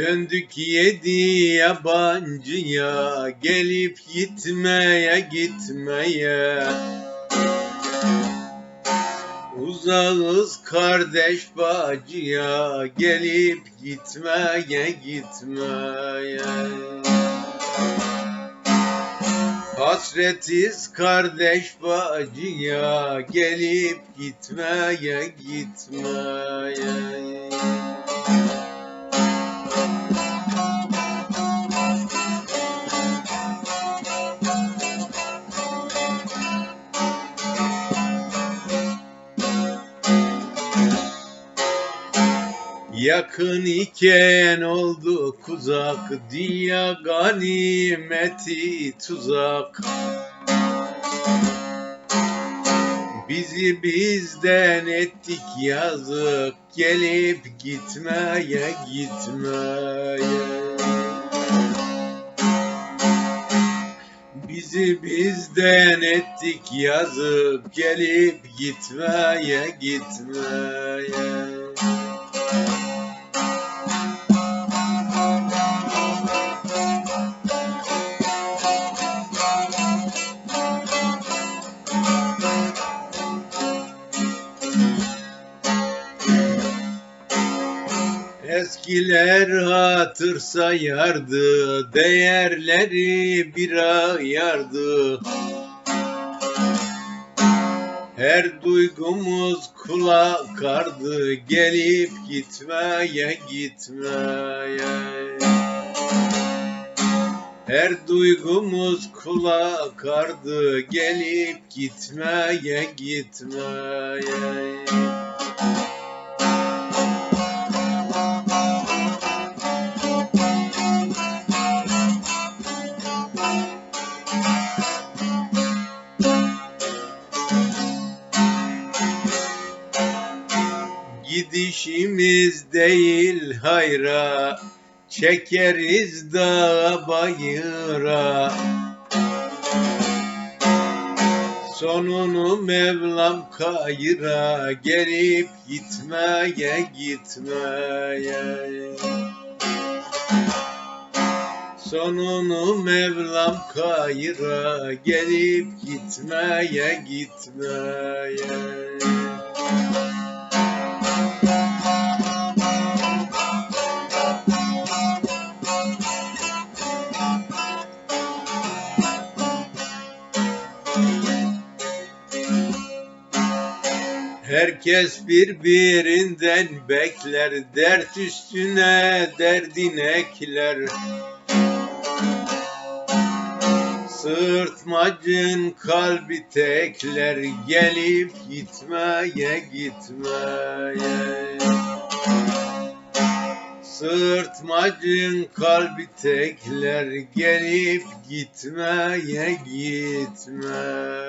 Döndük yedi yabancıya gelip gitmeye gitmeye. Uzağız kardeş bacıya gelip gitmeye gitmeye. Hasretiz kardeş bacıya gelip gitmeye gitmeye Yakın iken oldu kuzak, dünya ganimeti tuzak. Bizi bizden ettik yazık, gelip gitmeye gitmeye. Bizi bizden ettik yazık, gelip gitmeye gitmeye. Eskiler hatır sayardı, değerleri bir ayardı. Her duygumuz kulak ardı, gelip gitmeye gitmeye. Her duygumuz kulak ardı, gelip gitmeye gitmeye. Gidişimiz değil hayra, çekeriz dağa bayıra. Sonunu Mevlam kayıra, gelip gitmeye gitmeye. Sonunu Mevlam kayıra, gelip gitmeye gitmeye. Herkes birbirinden bekler, dert üstüne derdin ekler. Sırtmacın kalbi tekler, gelip gitmeye gitmeye. Sırtmacın kalbi tekler, gelip gitmeye gitmeye.